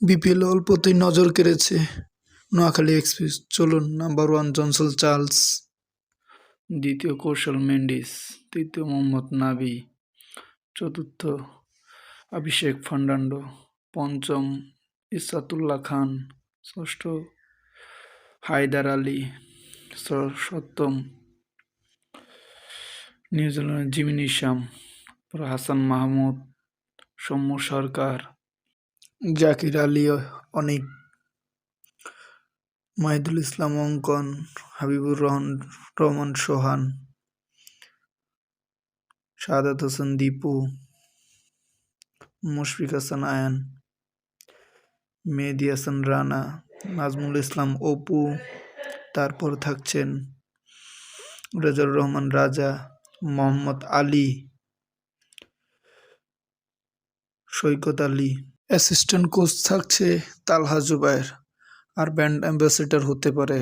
BPL অল্পতেই নজর কেড়েছে নোয়াখালী এক্সপ্রেস। চলুন নাম্বার ওয়ান জনসল চার্লস, দ্বিতীয় কৌশল মেন্ডিস, তৃতীয় মোহাম্মদ নাবি চতুর্থ অভিষেক ফার্নান্ডো, পঞ্চম ইসাতুল্লাহ খান, ষষ্ঠ হায়দার আলী সপ্তম নিউজিল্যান্ডের জিমি নিশাম পরে হাসান মাহমুদ, সৌম্য সরকার জাকির আলী, অনেক, মাহিদুল ইসলাম, অঙ্কন, হাবিবুর রহমান রহমান সোহান, শাহাদাত হোসেন দীপু, মুশফিক হাসান আয়ান, মেহেদি হাসান রানা, নাজমুল ইসলাম অপু, তারপর থাকছেন রেজাউর রহমান রাজা, মোহাম্মদ আলী, সৈকত আলী অ্যাসিস্ট্যান্ট কোচ থাকছে তালহা জুবায়ের আর ব্র্যান্ড অ্যাম্বাসেডর হতে পারে